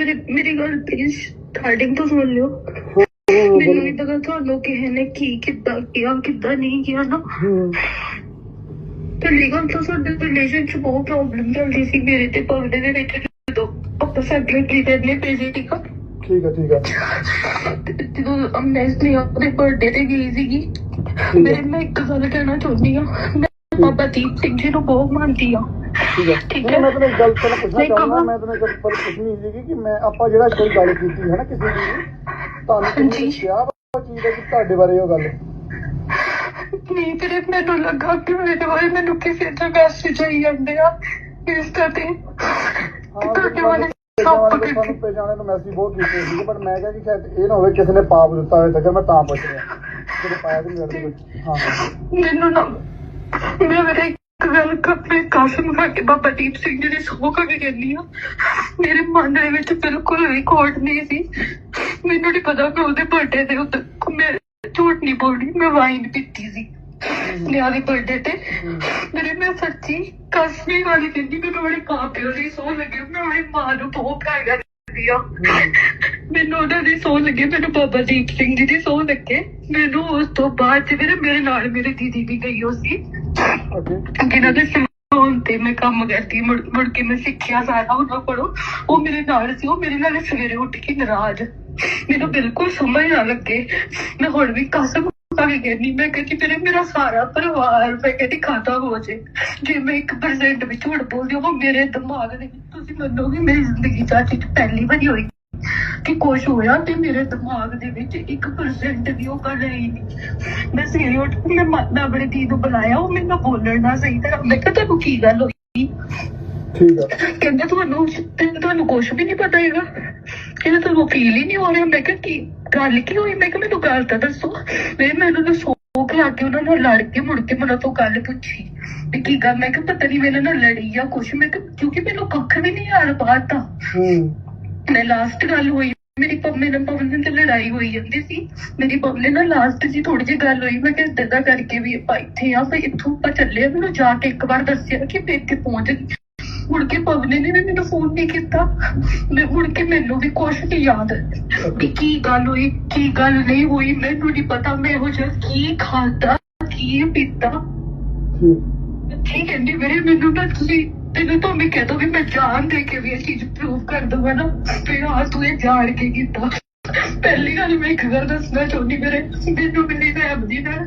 ਮੇਰੀ ਮੇਰੀ ਗੱਲ ਪਲੀਜ਼ ਸਟਾਰਟਿੰਗ ਤੋਂ ਸੁਣ ਲਿਓ। ਮੈਨੂੰ। ਨਹੀਂ ਪਤਾ ਤੁਹਾਨੂੰ ਕਿਸੇ ਨੇ ਕੀ ਕਿੱਦਾਂ ਕੀਤਾ ਕਿੱਦਾਂ ਨਹੀਂ ਕੀਤਾ ਨਾ। ਹੂੰ ਪਹਿਲੀ ਗੱਲ ਤਾਂ ਸਾਡੇ ਰਿਲੇਸ਼ਨ ਚ ਬਹੁਤ ਪ੍ਰੋਬਲਮ ਚੱਲਦੀ ਸੀ। ਮੇਰੇ ਤੇ ਪਵਨੇ ਦੇ ਵਿੱਚ ਜਦੋਂ ਆਪਾਂ ਸੈਕਟਰੀ ਕਰਨੇ ਸੀ ਠੀਕ ਆ? ਠੀਕ ਹੈ ਠੀਕ ਤੇ ਜਦੋਂ ਅਮਨੈਸਟੀ ਆਪਣੇ ਬਰਥਡੇ ਤੇ ਗਈ ਸੀਗੀ ਮੇਰੇ ਮੈਂ ਇੱਕ ਗੱਲ ਕਹਿਣਾ ਚਾਹੁੰਦੀ ਆ। ਮੈਂ ਬਾਬਾ ਦੀਪ ਸਿੰਘ ਜੀ ਨੂੰ ਬਹੁਤ ਮੰਨਦੀ ਆ। ਠੀਕ ਹੈ। ਹੈ। ਮੈਂ ਇੱਕ ਗੱਲ ਪਹਿਲਾਂ ਪੁੱਛਣਾ ਚਾਹੁੰਦਾ। ਮੈਂ ਤੈਨੂੰ ਇੱਕ ਪਰ ਪੁੱਛਣੀ ਸੀਗੀ ਕਿ ਮੈਂ ਆਪਾਂ ਜਿਹੜਾ ਕੋਈ ਗੱਲ ਕੀਤੀ ਹੈ ਨਾ ਕਿਸੇ ਦੀ ਤੁਹਾਨੂੰ। ਕਿਹਾ ਚੀਜ਼ ਦਾ ਕਿ ਤੁਹਾਡੇ ਬਾਰੇ ਉਹ ਗੱਲ। ਨਹੀਂ ਫਿਰ ਮੈਨੂੰ ਲੱਗਾ ਕਿ ਮੇਰੇ ਬਾਰੇ ਮੈਨੂੰ ਕਿਸੇ ਤੋਂ ਮੈਸੇਜ ਆਈ ਜਾਂਦੇ ਆ ਇਸ ਕਰਕੇ ਹਾਂ ਤੁਹਾਡੇ ਬਾਰੇ ਸਭ ਤੁਹਾਨੂੰ ਕੁਝ ਪਛਾਣੇ ਨੂੰ ਮੈਸੇਜ ਬਹੁਤ ਕੀਤੇ ਸੀਗੇ ਪਰ ਮੈਂ ਕਿਹਾ ਕਿ ਸ਼ਾਇਦ ਇਹ ਨਾ ਹੋਵੇ ਕਿਸੇ ਨੇ ਪਾਪ ਦਿੱਤਾ ਹੋਵੇ ਤਾਂ ਮੈਂ ਤਾਂ ਪੁੱਛ ਰਿਹਾ। ਜਿਹੜੇ ਪਾਇਆ ਤੇ ਮੇਰੇ ਕੋਲ ਹਾਂ। ਮੈਨੂੰ ਨਾ ਮੈਂ ਮੇਰੇ ਇੱਕ ਗੱਲ ਕੱਪੜੇ ਕਾਸਮ ਖਾ ਬਾਬਾ ਦੀਪ ਸਿੰਘ ਜੀ ਦੀ ਸੋਹ ਕੇ ਕਹਿੰਦੀ ਆ ਮੇਰੇ ਮਨ ਦੇ ਵਿੱਚ ਬਿਲਕੁਲ ਵੀ ਕੋਟ ਨਹੀਂ ਸੀ। ਮੈਨੂੰ ਨਹੀਂ ਪਤਾ ਕਿ ਉਹਦੇ ਬਰਥਡੇ ਤੇ ਉੱਤੇ ਮੈਂ ਝੂਠ ਨਹੀਂ ਬੋਲਦੀ, ਮੈਂ ਵਾਈਨ ਪੀਤੀ ਸੀ। ਨਿਆ ਦੀ ਬਰਥਡੇ ਤੇ। ਮੇਰੇ ਮੈਂ ਸੱਚੀ ਕਸਮੀ ਵਾਲੀ ਕਹਿੰਦੀ, ਮੈਨੂੰ ਬੜੇ ਕਾਪਿਲ ਦੀ ਸੋਹ ਲੱਗੀ, ਮੈਂ ਆਪਣੀ ਮਾਂ ਨੂੰ ਬਹੁਤ ਪਿਆਰ ਕਰਦੀ ਆ ਮੈਨੂੰ ਉਹਨਾਂ ਦੀ ਸੋਹ ਲੱਗੇ, ਮੈਨੂੰ ਬਾਬਾ ਦੀਪ ਸਿੰਘ ਜੀ ਦੀ ਸੋਹ ਲੱਗੇ। ਮੈਨੂੰ ਉਸ ਤੋਂ ਬਾਅਦ ਚ ਮੇਰੇ ਨਾਲ ਮੇਰੀ ਦੀਦੀ ਵੀ ਗਈ ਹੋ ਸੀ। ਜਿਨ੍ਹਾਂ ਦੇ ਸਮਾਨ ਤੇ ਮੈਂ ਕੰਮ ਕਰਦੀ ਮੁੜ ਮੁੜ ਕੇ ਮੈਂ ਸਿੱਖਿਆ ਸਾਰਾ ਉਹਨਾਂ ਕੋਲੋਂ ਉਹ ਮੇਰੇ ਨਾਲ ਸੀ ਉਹ ਮੇਰੇ ਨਾਲ ਸਵੇਰੇ ਉੱਠ ਕੇ ਨਾਰਾਜ਼ ਮੈਨੂੰ ਬਿਲਕੁਲ ਸਮਝ ਨਾ ਲੱਗੇ ਮੈਂ ਹੁਣ ਵੀ ਕਸਮ ਖਾ ਕੇ ਕਹਿੰਦੀ ਮੈਂ ਕਹਿੰਦੀ ਮੇਰੇ ਮੇਰਾ ਸਾਰਾ ਪਰਿਵਾਰ ਮੈਂ ਕਹਿੰਦੀ ਖਾਤਾ ਹੋ ਜੇ ਜੇ ਮੈਂ 1% ਵੀ ਝੂਠ ਬੋਲਦੀ ਹਾਂ ਉਹ ਮੇਰੇ ਦਿਮਾਗ ਦੇ ਵਿੱਚ ਤੁਸੀਂ ਮੰਨੋਗੇ ਮੇਰੀ ਜ਼ਿੰਦਗੀ ਚ ਆਹ ਚੀਜ਼ ਪਹਿਲੀ ਵਾਰੀ ਹੋਈ ਕਿ ਕੁਛ ਹੋਇਆ ਤੇ ਮੇਰੇ ਦਿਮਾਗ ਦੇ ਵਿੱਚ 1% ਵੀ ਉਹ ਗੱਲ ਆਈ ਨਹੀਂ ਮੈਂ ਸਵੇਰੇ ਉੱਠ ਕੇ ਮੈਂ ਮ- ਮੈਂ ਆਪਣੇ ਦੀ ਨੂੰ ਬੁਲਾਇਆ ਉਹ ਮੈਨੂੰ ਬੋਲਣ ਦਾ ਸਹੀ ਤਰ੍ਹਾਂ। ਮੈਂ ਕਿਹਾ ਤੁਹਾਨੂੰ ਕੀ ਗੱਲ ਹੋਈ? ਠੀਕ ਕਹਿੰਦੇ ਤੁਹਾਨੂੰ ਤੈਨੂੰ ਤੁਹਾਨੂੰ ਕੁਝ ਵੀ ਨਹੀਂ ਪਤਾ ਹੈਗਾ। ਕਹਿੰਦੇ ਤੁਹਾਨੂੰ ਫੀਲ ਹੀ ਨਹੀਂ ਹੋ ਰਿਹਾ। ਮੈਂ ਕਿਹਾ ਕੀ ਗੱਲ ਕੀ ਹੋਈ? ਮੈਂ ਕਿਹਾ ਮੈਨੂੰ ਗੱਲ ਤਾਂ ਦੱਸੋ। ਮੈਂ ਮੈਨੂੰ ਤਾਂ ਸੋਕ ਲਾ ਕੇ ਉਹਨਾਂ ਨਾਲ ਲੜ ਕੇ ਮੁੜ ਕੇ ਮੈਨੂੰ ਤੋਂ ਗੱਲ ਪੁੱਛੀ। ਵੀ ਕੀ ਗੱਲ? ਮੈਂ ਕਿਹਾ ਪਤਾ ਨਹੀਂ ਮੇਰੇ ਨਾਲ ਲੜੀ ਜਾਂ ਕੁਛ। ਮੈਂ ਕਿਹਾ ਕਿਉਂਕਿ ਮੈਨੂੰ ਕੱਖ ਵੀ ਨਹੀਂ ਯਾਦ ਬਾਤ ਤਾਂ ਹੂੰ। ਮੈਂ ਲਾਸਟ ਗੱਲ ਹੋਈ ਮੇਰੀ ਪੰਮੇ ਨਾਲ ਪਵਨ ਤੇ ਲੜਾਈ ਹੋਈ ਜਾਂਦੀ ਸੀ। ਮੇਰੀ ਪੰਮੇ ਨਾਲ ਲਾਸਟ ਜੀ ਥੋੜੀ ਜਿਹੀ ਗੱਲ ਹੋਈ ਮੈਂ ਕਿਹਾ ਦਾ ਕਰਕੇ ਵੀ ਆਪਾਂ ਇੱਥੇ ਆ ਫੇ ਇੱਥੋਂ ਆਪਾਂ ਚੱਲੇ ਆ। ਮੈਨੂੰ ਜਾ ਕੇ ਇੱਕ ਵਾਰ ਦੱਸਿਆ ਕਿ ਮੈਂ ਇੱਥੇ ਪਹੁੰਚ ਗਈ। ਮੁੜ ਕੇ ਪਵਨੇ ਨੇ ਵੀ ਮੈਨੂੰ ਫੋਨ ਨਹੀਂ ਕੀਤਾ। ਮੈਂ ਮੁੜ ਕੇ ਮੈਨੂੰ ਵੀ ਕੁਛ ਨਹੀਂ ਯਾਦ ਵੀ ਕੀ ਗੱਲ ਹੋਈ ਕੀ ਗੱਲ ਨਹੀਂ ਹੋਈ ਮੈਨੂੰ ਨਹੀਂ ਪਤਾ। ਮੈਂ ਉਹ ਜਿਹਾ ਕੀ ਖਾਦਾ ਕੀ ਪੀਤਾ। ਠੀਕ ਠੀਕ ਹੈ ਜੀ ਵੀਰੇ ਮੈਨੂੰ ਤਾਂ ਤੁਸੀਂ ਤੈਨੂੰ ਤਾਂ ਮੈਂ ਕਹਿ ਦੋ ਵੀ ਮੈਂ ਜਾਣ ਦੇ ਕੇ ਵੀ ਇਹ ਚੀਜ਼ ਪ੍ਰੂਵ ਕਰ ਦਵਾਂ ਨਾ ਤੇ ਆ ਤੂੰ ਇਹ ਜਾਣ ਕੇ ਕੀਤਾ। ਪਹਿਲੀ ਗੱਲ ਮੈਂ ਇੱਕ ਗੱਲ ਦੱਸਣਾ ਚਾਹੁੰਦੀ ਮੇਰੇ ਮੈਨੂੰ ਮੇਰੀ ਫੈਮਿਲੀ ਨਾਲ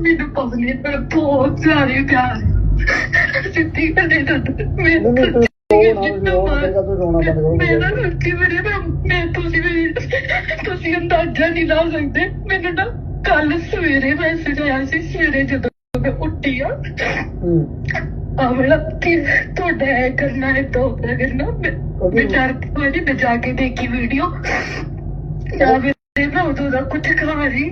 ਮੈਨੂੰ ਪਵਨੇ ਨਾਲ ਬਹੁਤ ਜ਼ਿਆਦਾ ਪਿਆਰ ਹੈ। ਸਿੱਧੀ ਕਦੇ ਦੱਸ ਮੈਂ ਨਹੀਂ ਨਹੀਂ ਤੁਸੀਂ ਰੋ ਨਾ ਰੋ ਤੂੰ ਰੋਣਾ ਬੰਦ ਕਰੋ ਮੈਂ ਨਾ ਸੱਚੀ ਮੇਰੇ ਮੈਂ ਮੈਂ ਤੁਸੀਂ ਵੀ ਤੁਸੀਂ ਅੰਦਾਜ਼ਾ ਨਹੀਂ ਲਾ ਸਕਦੇ। ਮੈਨੂੰ ਨਾ ਕੱਲ ਸਵੇਰੇ ਮੈਸੇਜ ਆਇਆ ਸੀ ਸਵੇਰੇ ਜਦੋਂ ਮੈਂ ਉੱਠੀ ਆ। ਹੂੰ ਆਵਲਾ ਕਿ ਤੁਹਾਡਾ ਇਹ ਕਰਨਾ ਹੈ ਤਾਂ ਉਹ ਕਰਨਾ ਮੈਂ Okay. ਮੈਂ ਚਾਰ ਵਾਰੀ ਮੈਂ ਜਾ ਕੇ ਦੇਖੀ ਵੀਡੀਓ ਜਾ ਕੇ ਨਾ ਉਦੋਂ ਦਾ ਕੁਝ ਕਹਾ ਰਹੀ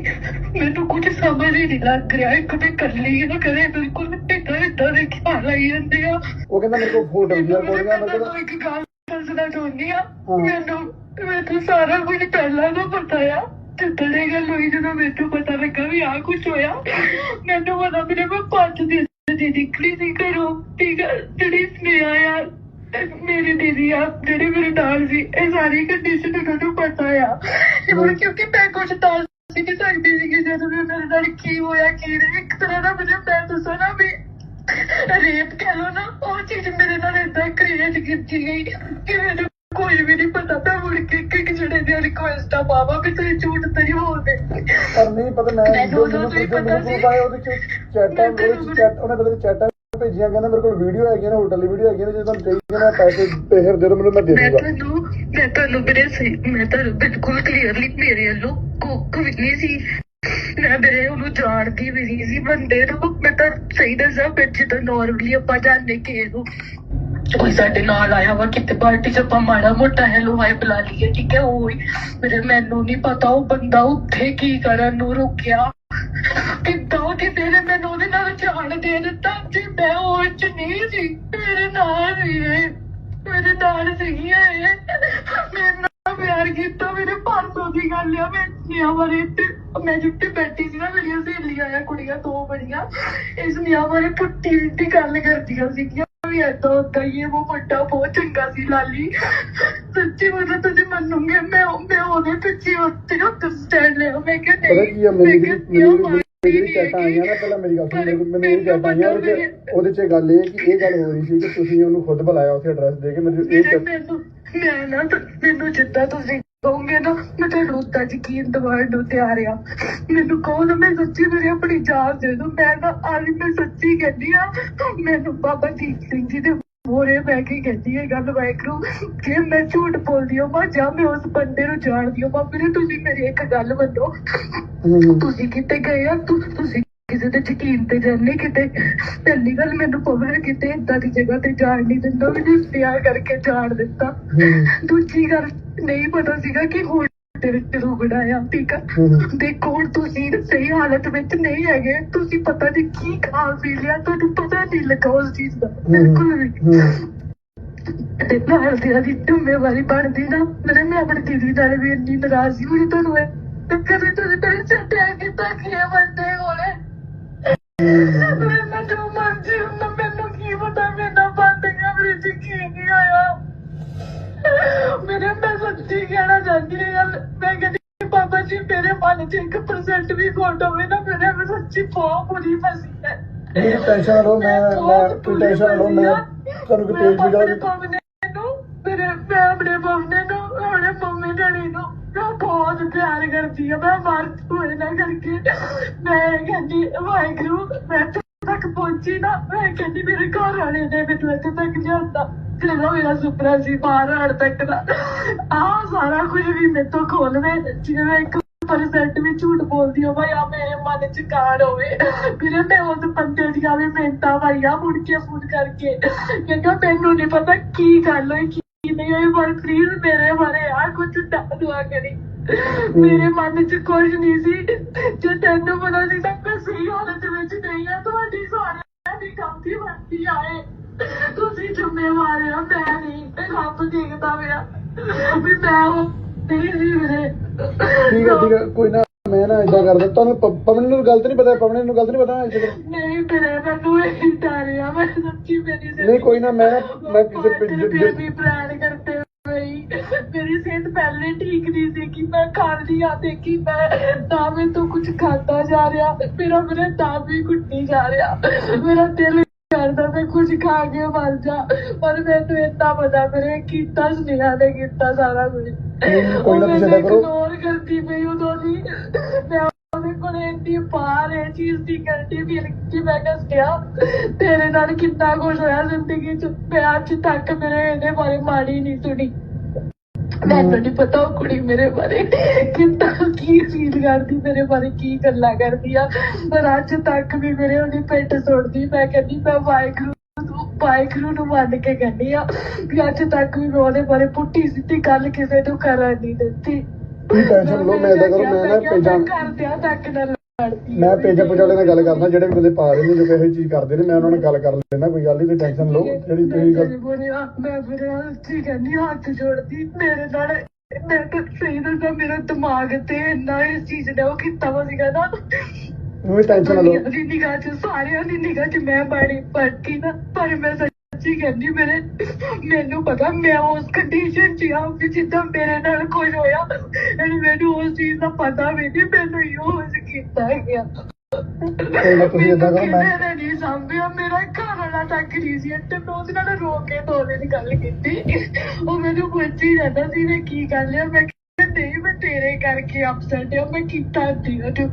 ਮੈਨੂੰ ਕੁਝ ਸਮਝ ਹੀ ਨਹੀਂ ਲੱਗ ਰਿਹਾ ਇੱਕ ਮੈਂ ਕਰ ਲਈ ਨਾ ਕਰੇ ਬਿਲਕੁਲ ਇੱਦਾਂ ਇੱਦਾਂ ਦੇ ਖਿਆਲ ਆਈ ਜਾਂਦੇ ਆ ਉਹ ਕਹਿੰਦਾ ਮੇਰੇ ਕੋਲ ਫੋਟੋ ਵੀ ਮੈਨੂੰ ਰਿਕਾਰਡਿੰਗਾਂ ਮੈਂ ਮੈਂ ਤੁਹਾਨੂੰ ਇੱਕ ਗੱਲ ਦੱਸਣਾ ਚਾਹੁੰਦੀ ਆ ਹਾਂ। ਮੈਨੂੰ ਮੈਨੂੰ ਸਾਰਾ ਕੁਝ ਪਹਿਲਾਂ ਦਾ ਪਤਾ ਆ ਜਿੱਦਣੇ ਗੱਲ ਹੋਈ ਜਦੋਂ ਮੈਨੂੰ ਪਤਾ ਲੱਗਾ ਵੀ ਆ ਕੁਝ ਹੋਇਆ ਮੈਨੂੰ ਪਤਾ ਮੇਰੇ ਮੈਂ ਪੰਜ ਦਿਨ ਸੀ ਘਰੋਂ ਠੀਕ ਆ ਜਿਹੜੀ ਸਨੇਹਾ ਆ ਮੇਰੀ ਦੀਦੀ ਆ ਜਿਹੜੇ ਮੇਰੇ ਨਾਲ ਸੀ ਇਹ ਸਾਰੀ ਕੰਡੀਸ਼ਨ ਉਹਨਾਂ ਨੂੰ ਪਤਾ ਆ। ਹੁਣ ਕਿਉਂਕਿ ਮੈਂ ਕੁਝ ਦੱਸ ਸੀ ਕਿ ਸਕਦੀ ਸੀ ਕਿ ਜਦੋਂ ਵੀ ਮੇਰੇ ਨਾਲ ਕੀ ਹੋਇਆ ਕੀ ਨਹੀਂ। ਇੱਕ ਤਰ੍ਹਾਂ ਦਾ ਮੈਨੂੰ ਮੈਂ ਦੱਸਾਂ ਨਾ ਵੀ ਰੇਪ ਕਹਿ ਲੋ ਨਾ ਉਹ ਚੀਜ਼ ਮੇਰੇ ਨਾਲ ਏਦਾਂ ਕ੍ਰੀਏਟ ਕੀਤੀ ਗਈ ਕਿ ਮੈਨੂੰ ਕੋਈ ਵੀ ਨਹੀਂ ਪਤਾ ਮੈਂ ਮੁੜ ਕੇ ਇੱਕ ਇੱਕ ਜਿਹੜੇ ਦੀ ਰਿਕੁਐਸਟਾਂ ਪਾਵਾਂ ਵੀ ਤੁਸੀਂ ਝੂਠ ਤਾਂ ਨਹੀਂ ਬੋਲਦੇ। ਪਰ ਨਹੀਂ ਪਤਾ ਮੈਂ ਉਦੋਂ ਮੈਨੂੰ ਤੋਂ ਹੀ ਪਤਾ ਸੀ। ਉਹਦੇ ਚ ਚੈਟਾਂ ਉਹਦੇ ਚ ਚੈਟ ਉਹਨੇ ਬਦਲੇ ਚੈਟਾਂ ਭੇਜੀਆਂ ਕਹਿੰਦਾ ਮੇਰੇ ਕੋਲ ਵੀਡੀਓ ਹੈਗੀਆਂ ਨੇ ਹੋਟਲ ਦੀ ਵੀਡੀਓ ਹੈਗੀਆਂ ਨੇ ਜੇ ਤੁਹਾਨੂੰ ਚਾਹੀਦੀ ਮੈਂ ਪੈਸੇ ਪੈਸੇ ਦੇ ਦਿਓ ਮੈਨੂੰ ਮੈਂ ਦੇ ਮੈਂ ਦੂੰਗਾ। ਤੁਹਾਨੂੰ ਮੈਂ ਤੁਹਾਨੂੰ ਮੇਰੇ ਸਹੀ ਮੈਂ ਤੁਹਾਨੂੰ ਬਿਲਕੁਲ ਕਲੀਅਰਲੀ ਮੇਰੇ ਵੱਲੋਂ ਕੁੱਕ ਵੀ ਨਹੀਂ ਸੀ। ਮੈਂ ਮੇਰੇ ਉਹਨੂੰ ਜਾਣਦੀ ਵੀ ਨਹੀਂ ਸੀ ਬੰਦੇ ਨੂੰ ਮੈਂ ਤਾਂ ਸਹੀ ਦੱਸਾਂ ਫਿਰ ਜਦੋਂ ਨਾਰਮਲੀ ਆਪਾਂ ਜਾਣਦੇ ਕਿ ਨੂੰ। ਕੋਈ ਸਾਡੇ ਨਾਲ ਆਇਆ ਵਾ, ਕਿਤੇ ਪਾਰਟੀ ਚ ਆਪਾਂ ਮਾੜਾ ਮੋਟਾ ਹੈਲੋ ਹਾਈ ਬੁਲਾ ਲਈਏ, ਠੀਕ ਹੈ? ਉਹ ਹੀ ਮੇਰੇ ਮੈਨੂੰ ਨਹੀਂ ਪਤਾ ਉਹ ਬੰਦਾ ਉੱਥੇ ਕੀ ਕਰਨ ਨੂੰ ਰੁਕਿਆ। ਕਿੱਦਾਂ ਕਿਤੇ ਨੇ, ਮੈਨੂੰ ਉਹਦੇ ਨਾਲ ਜਾਣ ਦੇ ਦਿੱਤਾ ਜੇ ਮੈਂ ਉਹ ਚ ਨਹੀਂ ਸੀ, ਮੇਰੇ ਨਾਲ ਸੀ ਇਹ ਮੇਰੇ ਨਾਲ ਸੀਗੀ ਇਹ ਮੇਰੇ ਨਾਲ ਪਿਆਰ ਕੀਤਾ, ਮੇਰੇ ਪਰਸੋਂ ਦੀ ਗੱਲ ਆ, ਮੈਂ ਨਿਆਵਰੇ ਤੇ ਮੈਂ ਜਿੱਥੇ ਬੈਠੀ ਸੀ ਨਾ, ਮੇਰੀਆਂ ਸਹੇਲੀਆਂ ਆ, ਕੁੜੀਆਂ, ਦੋ ਬੜੀਆਂ, ਇਸ ਨਿਆਵਰੇ ਪੁੱਟੀ ਦੀ ਗੱਲ ਕਰਦੀਆਂ ਸੀਗੀਆਂ। ਵੀ ਏਦਾਂ ਹੁੰਦਾ ਹੀ ਹੈ ਉਹ ਮੁੰਡਾ ਬਹੁਤ ਚੰਗਾ ਸੀ ਲਾਲੀ ਸੱਚੀ ਮਤਲਬ ਤੁਸੀਂ ਮੰਨੋਗੇ ਮੈਂ ਮੈਂ ਉਹਦੇ ਪਿੱਛੇ ਉੱਤੇ ਉੱਤੇ ਸਟੈਂਡ ਲਿਆ ਮੈਂ ਕਿਹਾ ਪਤਾ ਨਹੀਂ ਕੀ ਆ ਮੇਰੀ ਮੈਂ ਕਿਹਾ ਮੇਰੀ ਮਾਰਦੀ ਜਿਹੜੀ ਨਹੀਂ ਚੈਟਾਂ ਆਈਆਂ ਨਾ। ਪਹਿਲਾਂ ਮੇਰੀ ਗੱਲ ਸੁਣ ਮੈਨੂੰ ਇਹ ਚੈਟਾਂ ਆਈਆਂ ਉਹਦੇ ਚ ਉਹਦੇ ਚ ਗੱਲ ਇਹ ਕਿ ਇਹ ਗੱਲ ਹੋ ਰਹੀ ਸੀ ਕਿ ਤੁਸੀਂ ਉਹਨੂੰ ਖੁਦ ਬੁਲਾਇਆ ਉੱਥੇ ਐਡਰੈਸ ਦੇ ਕੇ ਮੈਨੂੰ ਇਹ ਵੀਰੇ, ਚੈਟ ਮੈਨੂੰ ਮੈਂ ਨਾ ਤਾਂ- ਮੈਨੂੰ ਜਿੱਦਾਂ ਤੁਸੀਂ ਕਹੋਗੇ ਨਾ ਮੈਂ ਤੁਹਾਨੂੰ ਉਦਾਂ ਯਕੀਨ ਦਿਵਾਉਣ ਨੂੰ ਤਿਆਰ ਆ। ਮੈਨੂੰ ਕਹੋ ਨਾ ਮੈਂ ਸੱਚੀ ਮੇਰੀ ਆਪਣੀ ਜਾਨ ਦੇ ਦੋ ਮੈਂ ਨਾ ਅੱਜ ਮੈਂ ਸੱਚੀ ਕਹਿੰਦੀ ਆ ਮੈਨੂੰ ਬਾਬਾ ਦੀਪ ਸਿੰਘ ਜੀ ਦੇ ਮੋਰੇ ਬਹਿ ਕੇ ਕਹਿੰਦੀ ਹੈ ਗੱਲ ਵਾਹਿਗੁਰੂ ਕਿ ਮੈਂ ਝੂਠ ਬੋਲਦੀ ਹਾਂ ਮਾਂ ਜਾਂ ਮੈਂ ਉਸ ਬੰਦੇ ਨੂੰ ਜਾਣਦੀ ਹਾਂ ਮਾਂ ਵੀਰੇ ਤੁਸੀਂ ਮੇਰੀ ਇੱਕ ਗੱਲ ਮੰਨੋ। ਤੁਸੀਂ ਕਿਤੇ ਗਏ ਆ? ਤੁ- ਤੁਸੀਂ ਕਿਸੇ ਤੇ ਯਕੀਨ ਤੇ ਜਾਂਦੇ ਕਿਤੇ? ਪਹਿਲੀ ਗੱਲ ਮੈਨੂੰ ਪਵਨ ਕਿਤੇ ਏਦਾਂ ਦੀ ਜਗ੍ਹਾ ਤੇ ਜਾਣ ਨਹੀਂ ਦਿੰਦਾ ਮੈਨੂੰ ਪਿਆਰ ਕਰਕੇ ਜਾਣ ਦਿੱਤਾ। ਦੂਜੀ ਗੱਲ ਨਹੀਂ ਪਤਾ ਸੀਗਾ ਕਿ ਹੁਣ ਤੇਰੇ ਤੇ ਰੁਗੜਾ ਆ ਠੀਕ ਆ? ਹੂੰ ਦੇਖੋ ਹੁਣ ਤੁਸੀਂ ਸਹੀ ਹਾਲਤ ਵਿੱਚ ਨਹੀਂ ਹੈਗੇ ਤੁਸੀਂ ਪਤਾ ਨਹੀਂ ਕੀ ਖਾ ਪੀ ਲਿਆ ਤੁਹਾਨੂੰ ਪਤਾ ਨਹੀਂ ਲੱਗਾ ਉਸ ਚੀਜ਼ ਦਾ। ਬਿਲਕੁਲ ਵੀ। ਹੂੰ ਤੇ ਨਾਲ ਦੀ ਦੀ ਜ਼ਿੰਮੇਵਾਰੀ ਬਣਦੀ ਨਾ ਮੇਰੇ ਮੈਂ ਆਪਣੀ ਦੀਦੀ ਨਾਲ ਵੀ ਇੰਨੀ ਨਾਰਾਜ਼ ਮੇਰੀ ਤੁਹਾਨੂੰ ਤੇ ਕਦੇ ਤੁਸੀਂ ਮੇਰੇ ਛੱਡਿਆ ਕੀ ਹੈ ਬੰਦੇ ਕੋਲੇ। ਮੈਂ ਜੋ ਮਰਜ਼ੀ ਕਹਿਣਾ ਚਾਹੁੰਦੀ ਹਾਂ ਮੈਂ ਕਹਿੰਦੀ ਬਾਬਾ ਜੀ ਮੇਰੇ ਮਨ 'ਚ 1% ਵੀ ਖੋਟ ਹੋਵੇ ਨਾ ਮੇਰੇ ਮੈਂ ਸੱਚੀ ਬਹੁਤ ਬੁਰੀ ਫਸੀ ਹੈ। ਨਹੀਂ ਟੈਨਸ਼ਨ ਨਾ ਲਓ ਮੈਂ ਮੈਂ ਕੋਈ ਟੈਨਸ਼ਨ ਨਾ ਲਓ ਮੈਂ ਤੁਹਾਨੂੰ ਕੋਈ ਪੇਜ ਨੂੰ ਮੇਰੇ ਮੈਂ ਆਪਣੇ ਪਵਨੇ ਨੂੰ ਆਪਣੇ ਮੰਮੀ ਡੈਡੀ ਨੂੰ ਮੈਂ ਬਹੁਤ ਪਿਆਰ ਕਰਦੀ ਆ ਮੈਂ ਮਰ ਹੋਏ ਨਾ ਕਰਕੇ। ਮੈਂ ਕਹਿੰਦੀ ਵਾਹਿਗੁਰੂ ਮੈਂ ਇੱਥੇ ਨਾ, ਮੈਂ ਕਹਿੰਦੀ ਮੇਰੇ ਘਰ ਵਾਲੇ ਨੇ ਮੈਨੂੰ ਇੱਥੇ ਤੱਕ ਲਿਆਂਦਾ ਜਿਹੜਾ ਮੇਰਾ ਸੁਪਨਾ ਸੀ ਬਾਹਰ ਆਣ ਤੱਕ ਦਾ। ਆਹ ਸਾਰਾ ਕੁਝ ਵੀ ਮੇਰੇ ਤੋਂ ਖੋਲਵੇ ਜਿਵੇਂ ਇੱਕ ਪਰਸੈਂਟ ਵੀ ਝੂਠ ਬੋਲਦੀ ਹਾਂ, ਭਾਈ ਆ ਮੇਰੇ ਮਨ ਚ ਕਾੜ ਹੋਵੇ। ਵੀਰੇ, ਮੈਂ ਉਸ ਬੰਦੇ ਦੀਆਂ ਵੀ ਮਿਹਨਤਾਂ ਭਾਈਆ ਮੁੜ ਕੇ ਫੋਨ ਕਰਕੇ ਕਹਿੰਦਾ ਮੈਨੂੰ ਨਹੀਂ ਪਤਾ ਕੀ ਗੱਲ ਹੋਈ, ਕੀ ਨਹੀਂ ਹੋਈ, ਪਰ ਪਲੀਜ਼ ਮੇਰੇ ਬਾਰੇ ਆ ਕੁਝ ਦੁਆ ਕਰੀ। ਮੇਰੇ ਮਨ ਚ ਕੁਝ ਨਹੀਂ ਸੀ। ਜੇ ਤੈਨੂੰ ਪਤਾ ਸੀ ਤਾਂ ਮੈਂ ਸਹੀ ਹਾਲਤ ਵਿੱਚ ਨਹੀਂ ਆ, ਤੁਹਾਡੀ ਸਾਰਿਆਂ ਦੀ ਗਲਤੀ ਬਣਦੀ ਆਏ। ਤੁਸੀਂ ਜ਼ਿੰਮੇਵਾਰ ਹੋ ਮੈਂ ਨਹੀਂ। ਤੇ ਰੱਬ ਦੇਖਦਾ ਪਿਆ। ਵੀ ਮੈਂ ਉਹ ਨਹੀਂ ਸੀ ਵੀਰੇ। ਠੀਕ ਹੈ ਠੀਕ ਹੈ ਕੋਈ ਨਾ ਮੈਂ ਨਾ ਇਦਾਂ ਕਰਦਾ। ਤੁਹਾਨੂੰ ਪ- ਪਵਨ ਨੂੰ ਗਲਤ ਨਹੀਂ ਪਤਾ ਪਵਨ ਨੂੰ ਗਲਤ ਨਹੀਂ ਪਤਾ ਜਦੋਂ- ਨਹੀਂ ਵੀਰੇ ਮੈਨੂੰ ਇਹ ਡਰ ਆ ਮੈਂ ਸੱਚੀ ਮੇਰੀ ਨਹੀਂ ਕੋਈ ਨਾ ਮੈਂ ਮੈਂ ਕਿਸੇ ਪ- ਜ- ਜ- ਵੀ ਪ੍ਰੈਣ ਕਰਤੇ ਸਿਹਤ ਪਹਿਲੇ ਠੀਕ ਨਹੀਂ ਸੀ ਕਿ ਮੈਂ ਖਾਂਦੀ ਆ ਤੇ ਕਿ ਮੈਂ ਤਾਂ ਮੈਂ ਤੋਂ ਕੁਝ ਖਾਂਦਾ ਜਾ ਰਿਹਾ ਮੇਰਾ ਮੇਰੇ ਤਾਂ ਵੀ ਘੁੱਟੀ ਜਾ ਰਿਹਾ। ਮੇਰਾ ਦਿਲ ਕਰਦਾ ਮੈਂ ਕੁਝ ਖਾ ਕੇ ਮਰ ਜਾ। ਪਰ ਮੈਨੂੰ ਇੰਨਾ ਪਤਾ ਮੇਰੇ ਕੀਤਾ ਸੁਨੇਹਾ ਨੇ ਕੀਤਾ ਸਾਰਾ ਕੁਝ। ਇਗਨੋਰ ਕਰਦੀ ਪਈ ਉਦੋਂ ਦੀ। ਮੈਂ ਉਹਦੇ ਕੋਲ ਇੰਨੀ ਪਾਰ ਇਹ ਚੀਜ਼ ਦੀ ਗਲਤੀ ਵੀ ਕਿ ਮੈਂ ਦੱਸਿਆ ਤੇਰੇ ਨਾਲ ਕਿੰਨਾ ਕੁਝ ਹੋਇਆ ਜ਼ਿੰਦਗੀ ਚ? ਮੈਂ ਅੱਜ ਤੱਕ ਮੇਰੇ ਇਹਦੇ ਬਾਰੇ ਮਾੜੀ ਨਹੀਂ ਸੁਣੀ। ਮੈਨੂੰ ਨਹੀਂ ਪਤਾ ਉਹ ਕੁੜੀ ਮੇਰੇ ਬਾਰੇ ਕਿੰਨਾ ਕੀ ਫੀਲ ਕਰਦੀ ਮੇਰੇ ਬਾਰੇ ਕੀ ਗੱਲਾਂ ਕਰਦੀ ਆ। ਪਰ ਅੱਜ ਤੱਕ ਵੀ ਮੇਰੇ ਉਹਦੀ ਪਿੱਠ ਸੁਣਦੀ ਮੈਂ ਕਹਿੰਦੀ ਮੈਂ ਵਾਹਿਗੁਰੂ ਨੂੰ ਵਾਹਿਗੁਰੂ ਨੂੰ ਮੰਨ ਕੇ ਕਹਿੰਦੀ ਆ ਵੀ ਅੱਜ ਤੱਕ ਵੀ ਮੈਂ ਉਹਦੇ ਬਾਰੇ ਪੁੱਠੀ ਸਿੱਧੀ ਗੱਲ ਕਿਸੇ ਨੂੰ ਕਰਨ ਨਹੀਂ ਦਿੱਤੀ। ਟੈਨਸ਼ਨ ਲਓ ਮੈਂ ਇਦਾਂ ਕਰੋ ਮੈਂ ਨਾ ਪੇਜਾਂ ਕਰਦਿਆਂ ਤੱਕ ਨਾ ਮੈਂ ਪੇਜਾਂ ਪਹੁੰਚਾਲੇ ਨਾਲ ਗੱਲ ਕਰਦਾ ਜਿਹੜੇ ਵੀ ਬੰਦੇ ਪਾ ਰਹੇ ਨੇ ਜੋ ਇਹੋ ਚੀਜ਼ ਕਰਦੇ ਨੇ ਮੈਂ ਉਹਨਾਂ ਨਾਲ ਗੱਲ ਕਰ ਲੈਣਾ ਕੋਈ ਗੱਲ ਨਹੀਂ ਤੁਸੀਂ ਟੈਨਸ਼ਨ ਲਓ ਜਿਹੜੀ ਤੁਸੀਂ ਗੱਲ ਮੈਂ ਫਿਰ ਠੀਕ ਹੈ ਨਹੀਂ ਹੱਥ ਜੋੜਦੀ ਮੇਰੇ ਨਾਲ ਮੈਂ ਤਾਂ ਸਹੀ ਦੱਸਾਂ ਮੇਰਾ ਦਿਮਾਗ ਤੇ ਇੰਨਾ ਇਸ ਚੀਜ਼ ਦਾ ਉਹ ਕੀਤਾ ਵਾ ਸੀਗਾ ਨਾ। ਤੁਸੀਂ ਟੈਨਸ਼ਨ ਨਾ ਲਓ। ਦੀ ਨਿਗਾਹ ਚ ਸਾਰਿਆਂ ਦੀ ਨਿਗਾਹ ਚ ਮੈਂ ਬੜੀ ਪੜਕੀ ਨਾ ਪਰ ਮੈਂ ਸੱਚੀ ਕਹਿੰਦੀ ਮੇਰੇ ਮੈਨੂੰ ਪਤਾ ਮੈਂ ਉਸ ਕੰਡੀਸ਼ਨ ਚ ਆ ਵੀ ਜਿੱਦਾਂ ਮੇਰੇ ਨਾਲ ਕੁਝ ਹੋਇਆ ਮੈਨੂੰ ਉਸ ਚੀਜ਼ ਦਾ ਪਤਾ ਵੀ ਨਹੀਂ ਮੈਨੂੰ ਇਹੋ ਕੁਝ ਕੀਤਾ ਗਿਆ। ਕੋਈ ਨਾ ਤੁਸੀਂ ਏਦਾਂ ਕਰੋ ਮੈਂ ਮੈਂ ਨਹੀਂ ਸੰਭਿਆ ਮੇਰਾ ਘਰ ਵਾਲਾ ਤੱਕ ਨਹੀਂ ਸੀ ਤੇ ਮੈਂ ਉਹਦੇ ਨਾਲ ਰੋ ਕੇ ਦੋ ਦਿਨ ਗੱਲ ਕੀਤੀ। ਉਹ ਮੈਨੂੰ ਪੁੱਛੀ ਜਾਂਦਾ ਸੀ ਮੈਂ ਕੀ ਕਰ ਲਿਆ ਮੈਂ ਕਿਹਾ ਨਹੀਂ ਮੈਂ ਤੇਰੇ ਕਰਕੇ ਅਪਸੈਟ ਹਾਂ ਮੈਂ ਕੀਤਾ ਤੂੰ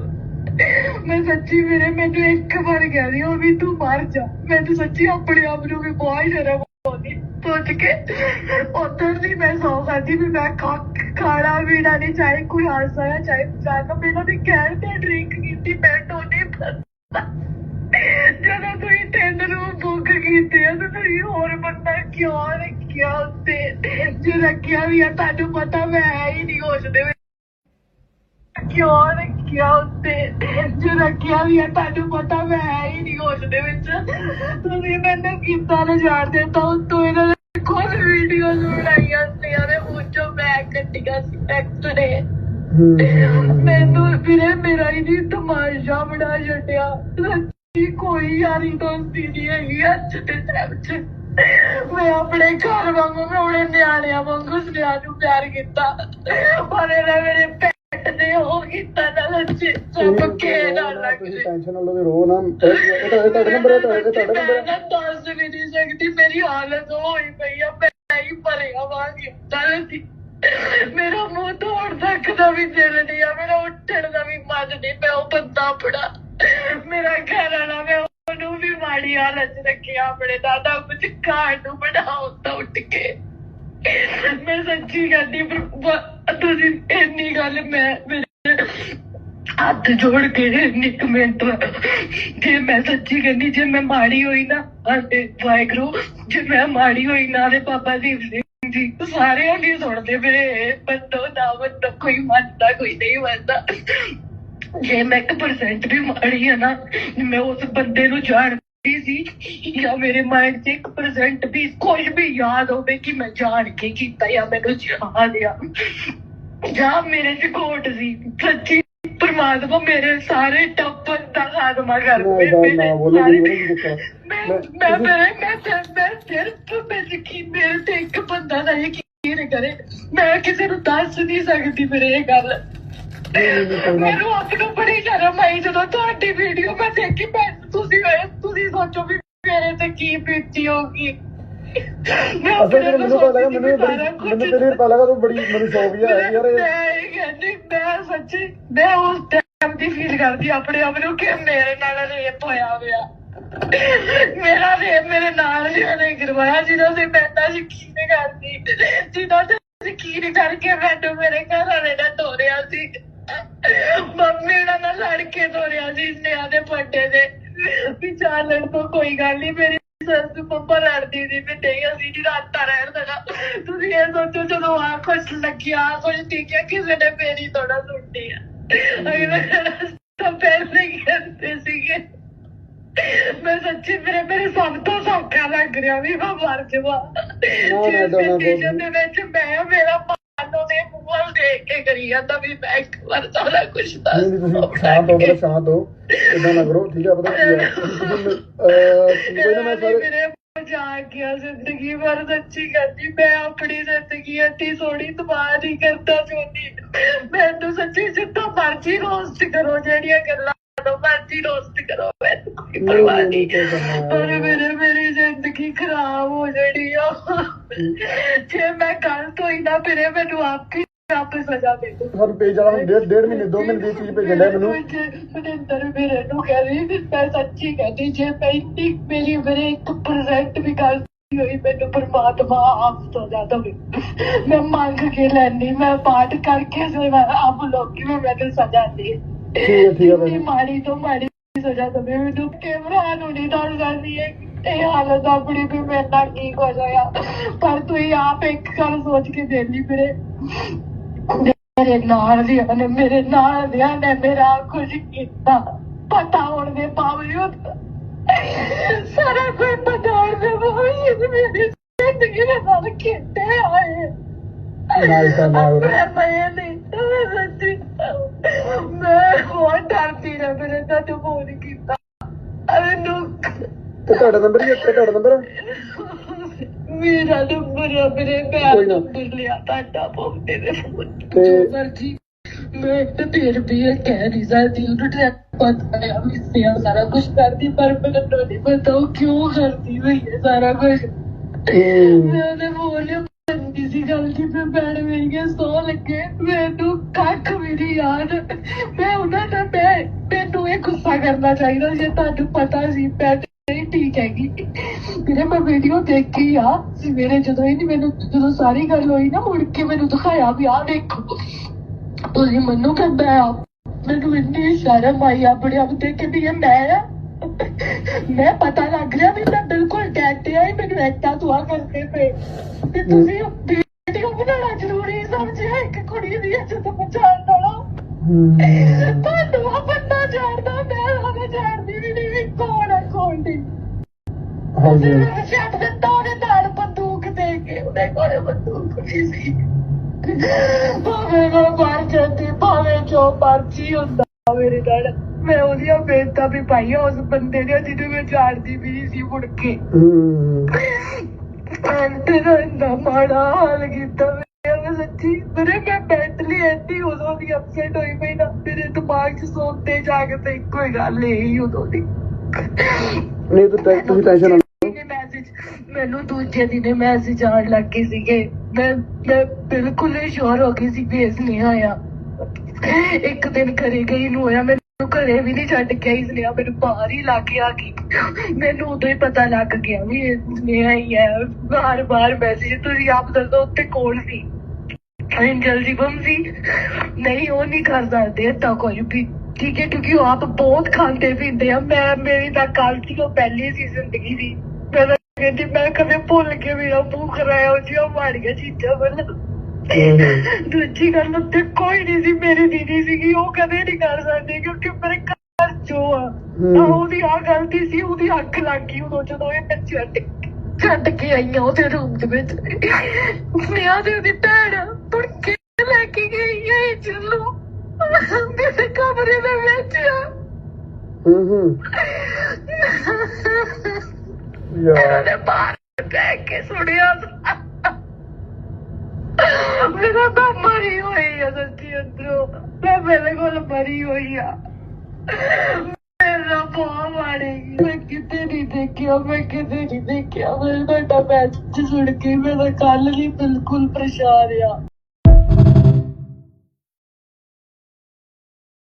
ਮੈਂ ਸੱਚੀ ਮੇਰੇ ਮੈਨੂੰ ਇੱਕ ਵਾਰ ਕਹਿ ਰਹੀ ਉਹ ਵੀ ਤੂੰ ਮਰ ਜਾ। ਮੈਂ ਤਾਂ ਸੱਚੀ ਆਪਣੇ ਆਪ ਨੂੰ ਵੀ ਬਹੁਤ ਸ਼ਰਮ ਆਉਂਦੀ ਸੋਚ ਕੇ। ਉਧਰ ਦੀ ਮੈਂ ਸੌ ਖਾਦੀ ਵੀ ਮੈਂ ਖਾ ਖਾਣਾ ਪੀਣਾ ਨਹੀਂ ਚਾਹੇ ਕੋਈ ਹਾਸਾ ਹੈ ਚਾਹੇ ਜਾਨਾ ਮੈਨੂੰ ਤੇ ਕਹਿ ਤੇ ਡਰਿੰਕ ਕੀਤੀ, ਮੈਂ ਟੋਨੇ ਜਦੋਂ ਤੁਸੀਂ ਤਿੰਨ ਨੂੰ ਬੁੱਕ ਕੀਤੇ ਆ, ਤਾਂ ਤੁਸੀਂ ਹੋਰ ਬੰਦਾ ਕਿਉਂ ਰੱਖਿਆ ਉੱਤੇ? ਜੇ ਰੱਖਿਆ ਵੀ ਆ, ਤੁਹਾਨੂੰ ਪਤਾ ਮੈਂ ਹੀ ਨਹੀਂ ਹੋਸ਼ ਦੇ ਕਿਉਂ ਰੱਖਿਆ ਉੱਤੇ? ਜੇ ਰੱਖਿਆ ਵੀ ਆ ਤੁਹਾਨੂੰ ਪਤਾ ਮੈਂ ਹੈ ਹੀ ਨਹੀਂ ਹੋਸ਼ ਦੇ ਵਿੱਚ। ਤੁਸੀਂ ਮੈਨੂੰ ਕਿੱਦਾਂ ਲੈ ਜਾਣਦੇ ਤਾਂ ਉੱਤੋਂ ਇਹਨਾਂ ਨੇ ਖੁਦ ਵੀਡੀਓਜ਼ ਬਣਾਈਆਂ ਸੀ ਮੂੰਹ ਚੋਂ ਮੈਂ ਕੱਟੀਆਂ ਸੀ ਐਕਸਰੇ ਹੂੰ। ਮੈਨੂੰ ਵੀਰੇ ਮੇਰਾ ਹੀ ਨਹੀਂ ਤਮਾਸ਼ਾ ਬਣਾ ਛੱਡਿਆ। ਸੱਚੀ ਕੋਈ ਯਾਰੀ ਦੋਸਤੀ ਨਹੀਂ ਹੈਗੀ ਅੱਜ ਦੇ ਟਾਈਮ 'ਚ। ਮੈਂ ਆਪਣੇ ਘਰ ਵਾਂਗੂ ਮੈਂ ਆਪਣੇ ਨਿਆਣਿਆਂ ਵਾਂਗੂ ਸੁਨਿਆ ਨੂੰ ਪਿਆਰ ਕੀਤਾ। ਪਰ ਇਹਨੇ ਮੇਰੇ ਨੇ ਉਹ ਕੀਤਾ ਨਾ ਲੱਚੇ ਸਭ ਕੇ ਨਾਲ ਲੱਗ ਤੁਸੀਂ ਟੈਨਸ਼ਨ ਨਾ ਲਓ ਰੋ ਨਾ ਇਹ ਇਹ ਤੁਹਾਡਾ ਨੰਬਰ ਹੈ ਤੁਹਾਡਾ ਤੁਹਾਡਾ ਨੰਬਰ ਹੈ ਮੈਂ ਦੱਸ ਵੀ ਨਹੀਂ ਸਕਦੀ ਮੇਰੀ ਹਾਲਤ ਹੋਈ ਪਈ ਆ ਮੈਂ ਹੀ ਭਰਿਆ ਵਾਂਗੀ ਦਰਦੀ ਮੇਰਾ ਮੂੰਹ ਧੋਣ ਤੱਕ ਦਾ ਵੀ ਦਿਲ ਨਹੀਂ ਆ ਮੇਰਾ ਉੱਠਣ ਦਾ ਵੀ ਮਨ ਨਹੀਂ ਮੈਂ ਉਹ ਬੰਦਾ ਬੜਾ ਮੇਰਾ ਘਰ ਵਾਲਾ ਮੈਂ ਉਹਨੂੰ ਵੀ ਮਾੜੀ ਹਾਲਤ ਰੱਖਿਆ ਆਪਣੇ ਦਾਦਾ ਕੁਝ ਖਾਣ ਨੂੰ ਬਣਾਉ ਤਾਂ ਉੱਠ ਕੇ ਮੈਂ ਸੱਚੀ ਪਰ ਬ- ਤੁਸੀਂ ਇੰਨੀ ਗੱਲ ਮੈਂ, ਮੇਰੇ ਹੱਥ ਜੋੜ ਕੇ ਇੱਕ ਮਿੰਟ ਜੇ ਮੈਂ ਸੱਚੀ ਕਹਿੰਦੀ, ਜੇ ਮੈਂ ਮਾੜੀ ਹੋਈ ਨਾ ਅਤੇ ਵਾਹਿਗੁਰੂ, ਜੇ ਮੈਂ ਮਾੜੀ ਹੋਈ ਨਾ, ਤੇ ਪਾਪਾ ਦੀਪ ਸਿੰਘ ਜੀ ਸਾਰੇ ਨਹੀਂ ਸੁਣਦੇ ਮੇਰੇ ਬੰਦੋ ਨਾ ਬੰਦੋ, ਕੋਈ ਮੰਨਦਾ, ਕੋਈ ਨਹੀਂ ਮੰਨਦਾ। ਜੇ ਮੈਂ 1% ਵੀ ਮਾੜੀ ਆ ਨਾ, ਮੈਂ ਉਸ ਬੰਦੇ ਨੂੰ ਜਾਣ ਜਾਣਦੀ ਸੀ ਜਾਂ ਮੇਰੇ ਮਾਈਂਡ 'ਚ 1% ਵੀ ਕੁਝ ਵੀ ਯਾਦ ਹੋਵੇ ਕਿ ਮੈਂ ਜਾਣ ਕੇ ਕੀਤਾ ਜਾਂ ਮੈਨੂੰ ਯਾਦ ਆ ਜਾਂ ਮੇਰੇ 'ਚ ਘੋਟ ਸੀ। ਸੱਚੀ ਪਰਮਾਤਮਾ ਮੇਰੇ ਸਾਰੇ ਟੱਪਰ ਦਾ ਖਾਤਮਾ ਕਰ ਦੇ ਮੇਰੇ ਮੈਂ ਮੈਂ ਮੇਰੇ ਮੈਂ ਮੈਂ ਸਿਰਫ ਮੈਂ ਯਕੀਨ ਮੇਰੇ ਤੇ ਇੱਕ ਬੰਦਾ ਦਾ ਯਕੀਨ ਕਰੇ। ਮੈਂ ਕਿਸੇ ਨੂੰ ਦੱਸ ਨਹੀਂ ਸਕਦੀ ਮੇਰੇ ਇਹ ਗੱਲ। ਮੈਨੂੰ ਆਪ ਨੂੰ ਬੜੀ ਸ਼ਰਮ ਆਈ ਜਦੋਂ ਤੁਹਾਡੀ ਵੀਡੀਓ ਮੈਂ ਦੇਖੀ। ਮੈਂ ਤੁਸੀਂ ਤੁਸੀਂ ਸੋਚੋ ਵੀ ਮੇਰੇ ਤੇ ਕੀ ਬੀਤੀ ਹੋਗੀ ਮੈਂ ਅਸਲ ਆਪਣੇ ਵਿੱਚ ਮੈਨੂੰ ਨੂੰ ਪਤਾ ਲੱਗਾ ਸੋਚਦੀ ਮੈਨੂੰ ਵੀ ਬੜੀ ਸਾਰਾ ਕੁਛ- ਮੈਨੂੰ ਤੇਰੀ ਪਤਾ ਲੱਗਾ ਤੂੰ ਬੜੀ ਮੈਨੂੰ ਸ਼ੌਕ ਹੀ ਆ ਯਾਰ। ਇਹ- ਮੈਂ ਇਹ ਕਹਿੰਦੀ ਮੈਂ ਸੱਚੀ ਮੈਂ ਉਸ ਟਾਈਮ ਦੀ ਫੀਲ ਕਰਦੀ ਆਪਣੇ ਆਪ ਨੂੰ ਕਿ ਮੇਰੇ ਨਾਲ ਰੇਪ ਹੋਇਆ ਹੋਇਆ ਮੇਰਾ ਰੇਪ ਮੇਰੇ ਨਾਲ ਨਹੀਂ ਉਹਨੇ ਕਰਵਾਇਆ ਜਿਹਨਾਂ ਤੇ ਮੈਂ ਤਾਂ ਯਕੀਨ ਕਰਦੀ। ਜਿਹਨਾਂ ਤੇ ਯਕੀਨ ਕਰਕੇ ਮੈਨੂੰ ਮੇਰੇ ਘਰ ਵਾਲੇ ਨੇ ਤੋਰਿਆ ਸੀ। ਮੰਮੀ ਉਹਨਾਂ ਨਾਲ ਲੜ ਕੇ ਤੋਰਿਆ ਸੀ ਨਿਆ ਦੇ ਪੱਟੇ ਦੇ ਵੀ ਚਾਰ ਲੜ ਤੋਂ ਕੋਈ ਗੱਲ ਨਹੀਂ ਮੇਰੀ ਸੱਸ ਪੰਪਾ ਲੜਦੀ ਸੀ ਵੀ ਨਹੀਂ ਅਸੀਂ ਨਹੀਂ ਰਾਤਾਂ ਰਹਿਣ ਦੇਣਾ। ਤੁਸੀਂ ਇਹ ਸੋਚੋ ਜਦੋਂ ਆ ਕੁਛ ਲੱਗਿਆ ਕੁਛ ਟਿਕਿਆ ਕਿਸੇ ਨੇ ਮੇਰੀ ਥੋੜਾ ਸੁਣਦੀ ਆ। ਅਗਲੇ ਤਾਂ ਹੀ ਕਹਿੰਦੇ ਸੀਗੇ। ਮੈਂ ਸੱਚੀ ਮੇਰੇ ਮੇਰੇ ਸਭ ਤੋਂ ਸੌਖਾ ਲੱਗ ਰਿਹਾ ਵੀ ਮੈਂ ਮਰ ਜਾਵਾਂ। ਦੇ ਵਿੱਚ ਮੈਂ ਮੇਰਾ ਮਾਨੋ ਦੇ ਮੂੰਹ ਦੇਖ ਕੇ ਕਰੀ ਜਾਂਦਾ ਵੀ ਮੈਂ ਇੱਕ ਵਾਰ ਸਾਰਾ ਕੁਝ ਦੱਸ ਨਹੀਂ ਨਹੀਂ ਤੁਸੀਂ ਸ਼ਾਂਤ ਹੋ ਬੜਾ ਸ਼ਾਂਤ ਹੋ। ਇਦਾਂ ਨਾ ਕਰੋ ਠੀਕ ਹੈ ਪਤਾ ਕੀ ਹੈ ਤੁਸੀਂ ਅਹ ਕੋਈ ਨਾ ਮੈਂ ਸਾਰੇ ਮੇਰੇ ਮਜ਼ਾਕ ਗਿਆ ਜ਼ਿੰਦਗੀ ਭਰ ਸੱਚੀ ਕਰਦੀ ਮੈਂ ਆਪਣੀ ਜ਼ਿੰਦਗੀ ਅੱਤੀ ਸੋਹਣੀ ਤਬਾਹ ਨਹੀਂ ਕਰਦਾ ਚਾਹੁੰਦੀ ਮੈਨੂੰ ਸੱਚੀ ਜਿੱਦਾਂ ਮਰਜ਼ੀ ਰੋਸਟ ਕਰੋ ਜਿਹੜੀਆਂ ਗੱਲਾਂ ਤੋਂ ਮਰਜ਼ੀ ਰੋਸਟ ਕਰੋ ਮੈਨੂੰ ਕੋਈ ਪਰਵਾਹ ਨਹੀਂ, ਪਰ। ਮੇਰੇ ਮੇਰੀ ਜ਼ਿੰਦਗੀ ਖਰਾਬ ਹੋ ਜਾਣੀ ਆ। ਜੇ ਮੈਂ ਗਲਤ ਹੋਈ ਨਾ ਫਿਰ ਮੈਨੂੰ ਆਪ ਹੀ ਆਪ ਹੀ ਸਜ਼ਾ ਦੇ ਦੋ ਤੁਹਾਨੂੰ ਪੇਜ ਵਾਲਾ ਹੁਣ ਡੇਢ ਡੇਢ ਮਹੀਨੇ ਦੋ ਮਹੀਨੇ ਦੀ ਚੀਜ਼ ਭੇਜਣ ਡਿਆ ਮੈਨੂੰ। ਮਨਿੰਦਰ ਮੇਰੇ ਨੂੰ ਕਹਿ ਰਹੀ ਸੀ ਮੈਂ ਸੱਚੀ ਕਹਿੰਦੀ ਜੇ ਮੈਂ ਇੰਨੀ ਮੇਰੀ ਮੇਰੇ ਇੱਕ ਪਰਸੈਂਟ ਵੀ ਗਲਤੀ ਹੋਈ ਮੈਨੂੰ ਪਰਮਾਤਮਾ ਆਪ ਦੇਵੇ। ਮੈਂ ਮੰਗ ਕੇ ਲੈਣੀ ਮੈਂ ਪਾਠ ਕਰਕੇ ਸੇਵਾ ਆਪ ਲੋਕੀ ਮੈਨੂੰ ਸਜ਼ਾ ਦੇ। ਠੀਕ ਹੈ, ਠੀਕ ਹੈ। ਇੰਨੀ ਮਾੜੀ ਤੋਂ ਮਾੜੀ ਸਜ਼ਾ ਦੇਵੇ ਮੈਨੂੰ ਕੈਮਰਾ ਨੂੰ ਨਹੀਂ ਦੱਸ ਸਕਦੀ ਹੈ ਇਹ ਹਾਲਤ ਆਪਣੀ ਵੀ ਮੇਰੇ ਨਾਲ ਕੀ ਹੋ ਜਾਇਆ ਪਰ ਤੂੰ ਹੀ ਆਪ ਇੱਕ ਗੱਲ ਸੋਚ ਕੇ ਦੇ ਲਈ ਮੇਰੇ ਮੇਰੇ ਨਾਲ ਦੀ ਨੇ ਮੇਰੇ ਨਾਲ ਦਿਆਂ ਨੇ ਮੇਰਾ ਕੁਝ ਕੀਤਾ। ਪਤਾ ਹੋਣ ਦੇ ਬਾਵਜੂਦ ਸਾਰਾ ਕੋਈ ਪਤਾ ਹੋਣ ਦੇ ਬਾਵਜੂਦ ਮੇਰੀ ਜ਼ਿੰਦਗੀ ਦੇ ਨਾਲ ਖੇਡੇ ਆਏ ਮੈਂ ਮੈਂ ਨਹੀਂ ਮੈਂ ਸੱਚੀ। ਮੈਂ ਬਹੁਤ ਡਰਦੀ ਰਹਿ ਮੇਰੇ ਤਾਂ ਤੂੰ ਫੋਨ ਕੀਤਾ। ਮੈਨੂੰ ਤੇ ਤੁਹਾਡਾ ਨੰਬਰ ਹੀ ਹੈ ਤੇ ਤੁਹਾਡਾ ਨੰਬਰ ਹੈ ਮੇਰਾ ਨੰਬਰ ਆ ਮੇਰੇ ਪੈਰ ਕੋਈ ਨਾ। ਨੰਬਰ ਲਿਆ ਤੁਹਾਡਾ ਪੌਂਦੇ ਦੇ ਫੋਨ ਤੇ- ਜੋ ਮਰਜ਼ੀ। ਮੈਂ ਤਾਂ ਫਿਰ ਵੀ ਇਹ ਕਹਿ ਨਹੀਂ ਸਕਦੀ ਉਹਨੂੰ ਟਰੈਕ ਪਤਾ ਸਾਰਾ ਕੁਝ ਕਰਦੀ ਪਰ ਮੈਨੂੰ ਨਹੀਂ ਪਤਾ ਉਹ ਕਿਉਂ ਕਰਦੀ ਹੋਈ ਹੈ ਸਾਰਾ ਕੁਝ ਹਮ। ਮੈਂ ਉਹਦੇ ਬੋਲਿਆ ਬੈਠ ਮੇਰੀਆਂ ਸੌ ਲੱਗੇ ਮੈਨੂੰ ਕੱਖ ਵੀ ਨਹੀਂ ਯਾਦ ਮੈਂ ਉਹਨਾਂ ਦਾ ਮੈਂ ਮੈਨੂੰ ਇਹ ਗੁੱਸਾ ਕਰਨਾ ਚਾਹੀਦਾ ਜੇ ਤੁਹਾਨੂੰ ਪਤਾ ਸੀ ਮੈਂ ਨਹੀਂ ਠੀਕ ਹੈਗੀ ਵੀਰੇ ਮੈਂ ਵੀਡੀਓ ਦੇਖੀ ਆ ਸਵੇਰੇ ਜਦੋਂ ਇਹ ਮੈਨੂੰ ਜਦੋਂ ਸਾਰੀ ਗੱਲ ਹੋਈ ਨਾ ਮੁੜ ਕੇ ਮੈਨੂੰ ਦਿਖਾਇਆ ਵੀ ਆ ਦੇਖੋ ਤੁਸੀਂ ਮੈਨੂੰ ਕਹਿੰਦਾ ਆ ਮੈਨੂੰ ਇੰਨੀ ਸ਼ਰਮ ਆਈ ਆਪਣੇ ਆਪ ਤੇ ਕਿ ਵੀ ਇਹ ਮੈਂ ਆ ਮੈਂ ਪਤਾ ਲੱਗ ਰਿਹਾ ਵੀ ਮੈਂ ਬਿਲਕੁਲ ਡੈਟ ਆ ਹੀ ਮੈਨੂੰ ਐਕਟਾ ਦੁਆ ਕਰਦੇ ਪਏ ਤੇ ਤੁਸੀਂ ਵੀਡੀਓ ਬਣਾਉਣਾ ਜ਼ਰੂਰੀ ਸਮਝਿਆ ਇੱਕ ਕੁੜੀ ਦੀ ਇੱਜ਼ਤ ਬਚਾਉਣ ਵਾਲਾ ਹਮ। ਤੁਹਾਨੂੰ ਆ ਬੰਦਾ ਜਾਣਦਾ ਮੈਂ ਹਲੇ ਜਾਣਦੀ ਵੀ ਨਹੀਂ ਵੀ ਕੌਣ ਹੈ ਕੌਣ ਨਹੀਂ। ਹਾਂਜੀ। ਮੈਨੂੰ ਛੱਡ ਦਿੱਤਾ ਉਹਨੇ ਨਾਲ ਬੰਦੂਕ ਦੇ ਕੇ ਉਹਦੇ ਕੋਲੇ ਬੰਦੂਕ ਨਹੀਂ ਸੀ। ਭਾਵੇਂ ਮੈਂ ਮਰ ਜਾਂਦੀ ਭਾਵੇਂ ਜੋ ਮਰਜ਼ੀ ਹੁੰਦਾ ਮੇਰੇ ਨਾਲ ਮੈਂ ਉਹਦੀਆਂ ਬੇਇੱਜ਼ਤਾਂ ਵੀ ਪਾਈਆਂ ਉਸ ਬੰਦੇ ਨੇ ਜਿਹਨੂੰ ਮੈਂ ਜਾਣਦੀ ਵੀ ਨਹੀਂ ਸੀ ਮੁੜ ਕੇ। ਤੇ ਨਾ ਇੰਨਾ ਮਾੜਾ ਹਾਲ ਕੀਤਾ ਮੈਂ ਸੱਚੀ ਮੇਰੇ ਮੈਂ ਮੈਂਟਲੀ ਐਂਟੀ ਉਦੋਂ ਦੀ ਅਪਸੈਟ ਹੋਈ ਪਈ ਨਾ ਮੇਰੇ ਦਿਮਾਗ 'ਚ ਸੋਤੇ ਜਾ ਕੇ ਤੇ ਇੱਕੋ ਹੀ ਗੱਲ ਇਹੀ ਉਦੋਂ ਦੀ। ਨਹੀਂ ਤੂੰ ਤੁਸੀਂ ਟੈਨਸ਼ਨ ਨਾ ਮੈਸੇਜ ਮੈਨੂੰ ਦੂਜੇ ਦਿਨ ਮੈਸੇਜ ਆਉਣ ਲੱਗ ਗਏ ਸੀਗੇ। ਮੈਂ ਮੈਂ ਬਿਲਕੁਲ ਸ਼ੋਰ ਹੋ ਗਈ ਸੀ ਵੀ ਇਸ ਨੇ ਆਇਆ। ਇੱਕ ਦਿਨ ਘਰੇ ਗਈ ਨੂੰ ਹੋਇਆ ਘਰੇ ਵੀ ਨਹੀਂ ਛੱਡ ਕੇ ਆਈ ਇਸਨੇ ਮੈਨੂੰ ਬਾਹਰ ਹੀ ਲਾ ਕੇ ਆ ਮੈਨੂੰ ਉਦੋਂ ਹੀ ਪਤਾ ਲੱਗ ਗਿਆ ਵੀ ਇਹ ਨੇ ਆਈ ਹੈ। ਬਾਰ ਬਾਰ ਮੈਸੇਜ ਤੁਸੀਂ ਆਪ ਦੱਸੋ ਉੱਤੇ ਕੋਲ ਸੀ? ਐਂਜਲ ਜੀ ਬੰਸੀ ਨਹੀਂ, ਉਹ ਨਹੀਂ ਕਰ ਸਕਦੇ ਤਾਂ ਕੋਈ ਵੀ। ਠੀਕ ਹੈ, ਕਿਉਂਕਿ ਉਹ ਆਪ ਬਹੁਤ ਖਾਂਦੇ ਪੀਂਦੇ ਆ। ਮੈਂ, ਮੇਰੀ ਤਾਂ ਕੱਲ ਸੀ, ਉਹ ਪਹਿਲੀ ਸੀ ਜ਼ਿੰਦਗੀ ਦੀ। ਮੈਂ ਕਹਿੰਦੀ, ਮੈਂ ਕਦੇ ਭੁੱਲ ਕੇ ਮੇਰਾ ਮੂੰਹ ਖਰਾਇਆ ਉਹ ਜਿਹਾ ਮਾੜੀਆਂ ਚੀਜ਼ਾਂ ਦੂਜੀ ਗੱਲ ਉੱਤੇ ਕੋਈ ਨਹੀਂ ਸੀ ਮੇਰੀ ਦੀਦੀ ਸੀਗੀ ਉਹ ਕਦੇ ਨਹੀਂ ਕਰ ਸਕਦੀ ਕਿਉਂਕਿ ਮੇਰੇ ਘਰ ਜੋ ਆ। ਤਾਂ ਉਹਦੀ ਆ ਗਲਤੀ ਸੀ ਉਹਦੀ ਅੱਖ ਲੱਗ ਗਈ ਉਦੋਂ ਜਦੋਂ ਇਹ ਮੈਂ ਛੱਡ ਛੱਡ ਕੇ ਆਈਆਂ ਉਹਦੇ ਰੂਮ ਦੇ ਵਿੱਚ। ਨਿਆ ਦੇ ਉਹਦੀ ਭੈਣ ਤੁਰ ਕੇ ਲੈ ਕੇ ਗਈ ਹੈ ਚਲੋ ਮੇਰੇ ਕਮਰੇ ਦੇ ਵਿੱਚ ਹੂੰ ਹੂੰ। ਯਾਰ। ਬਾਹਰ ਬਹਿ ਕੇ ਸੁਣਿਆ। ਮੇਰਾ ਤਾਂ ਮਰੀ ਹੋਈ ਆ ਸੱਚੀ ਅੰਦਰੋਂ। ਮੈਂ ਮੇਰੇ ਕੋਲ ਮਰੀ ਹੋਈ ਆ। ਮੇਰਾ ਬਹੁਤ ਮਾਰੇਗੀ ਮੈਂ ਕਿਤੇ ਨਹੀਂ ਦੇਖਿਆ, ਮੈਂ ਕਿਤੇ ਨਹੀਂ ਦੇਖਿਆ। ਮੈਂ ਤੁਹਾਡਾ ਮੈਸੇਜ ਸੁਣ ਕੇ ਮੇਰਾ ਕੱਲ ਨਹੀਂ ਬਿਲਕੁਲ ਪਰੇਸ਼ਾਨ ਆ।